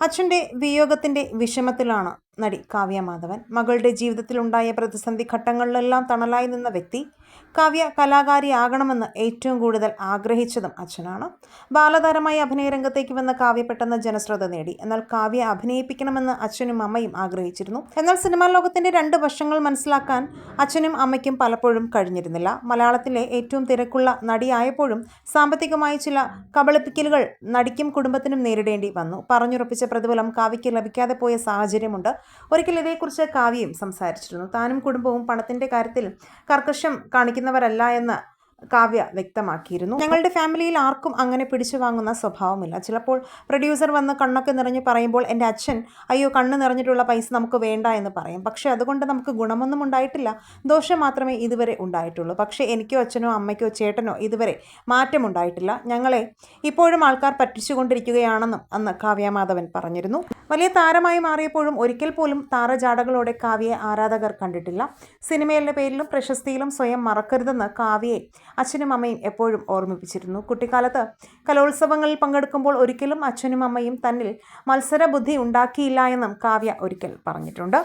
അച്ഛന്റെ വിയോഗത്തിന്റെ വിഷമത്തിലാണ് നടി കാവ്യ മാധവൻ. മകളുടെ ജീവിതത്തിലുണ്ടായ പ്രതിസന്ധി ഘട്ടങ്ങളിലെല്ലാം തണലായി നിന്ന വ്യക്തി കാവ്യ കലാകാരിയാകണമെന്ന് ഏറ്റവും കൂടുതൽ ആഗ്രഹിച്ചതും അച്ഛനാണ്. ബാലതാരമായി അഭിനയ രംഗത്തേക്ക് വന്ന കാവ്യ പെട്ടെന്ന് ജനശ്രദ്ധ നേടി. എന്നാൽ കാവ്യ അഭിനയിപ്പിക്കണമെന്ന് അച്ഛനും അമ്മയും ആഗ്രഹിച്ചിരുന്നു. എന്നാൽ സിനിമാ ലോകത്തിന്റെ രണ്ട് വശങ്ങൾ മനസ്സിലാക്കാൻ അച്ഛനും അമ്മയ്ക്കും പലപ്പോഴും കഴിഞ്ഞിരുന്നില്ല. മലയാളത്തിലെ ഏറ്റവും തിരക്കുള്ള നടിയായപ്പോഴും സാമ്പത്തികമായി ചില കബളിപ്പിക്കലുകൾ നടിക്കും കുടുംബത്തിനും നേരിടേണ്ടി വന്നു. പറഞ്ഞുറപ്പിച്ച പ്രതിഫലം കാവ്യയ്ക്ക് ലഭിക്കാതെ പോയ സാഹചര്യമുണ്ട്. ഒരിക്കൽ ഇതേക്കുറിച്ച് കാവ്യയും സംസാരിച്ചിരുന്നു. താനും കുടുംബവും പണത്തിന്റെ കാര്യത്തിൽ കർക്കശം കാണിക്കുന്നവരല്ല എന്ന് കാവ്യ വ്യക്തമാക്കിയിരുന്നു. ഞങ്ങളുടെ ഫാമിലിയിൽ ആർക്കും അങ്ങനെ പിടിച്ചു വാങ്ങുന്ന സ്വഭാവമില്ല. ചിലപ്പോൾ പ്രൊഡ്യൂസർ വന്ന് കണ്ണൊക്കെ നിറഞ്ഞ് പറയുമ്പോൾ എന്റെ അച്ഛൻ അയ്യോ കണ്ണ് നിറഞ്ഞിട്ടുള്ള പൈസ നമുക്ക് വേണ്ട എന്ന് പറയും. പക്ഷേ അതുകൊണ്ട് നമുക്ക് ഗുണമൊന്നും ഉണ്ടായിട്ടില്ല. ദോഷം മാത്രമേ ഇതുവരെ ഉണ്ടായിട്ടുള്ളൂ. പക്ഷേ എനിക്കോ അച്ഛനോ അമ്മയ്ക്കോ ചേട്ടനോ ഇതുവരെ മാറ്റമുണ്ടായിട്ടില്ല ഞങ്ങളെ ഇപ്പോഴും ആൾക്കാർ പറ്റിച്ചുകൊണ്ടിരിക്കുകയാണെന്നും അന്ന് കാവ്യ മാധവൻ പറഞ്ഞിരുന്നു. വലിയ താരമായി മാറിയപ്പോഴും ഒരിക്കൽ പോലും താരജാടകളോടെ കാവ്യയെ ആരാധകർ കണ്ടിട്ടില്ല. സിനിമയുടെ പേരിലും പ്രശസ്തിയിലും സ്വയം മറക്കരുതെന്ന് കാവ്യയെ അച്ഛനും അമ്മയും എപ്പോഴും ഓർമ്മിപ്പിച്ചിരുന്നു. കുട്ടിക്കാലത്ത് കലോത്സവങ്ങളിൽ പങ്കെടുക്കുമ്പോൾ ഒരിക്കലും അച്ഛനും അമ്മയും തന്നിൽ മത്സരബുദ്ധി ഉണ്ടാക്കിയില്ല എന്നും കാവ്യ ഒരിക്കൽ പറഞ്ഞിട്ടുണ്ട്.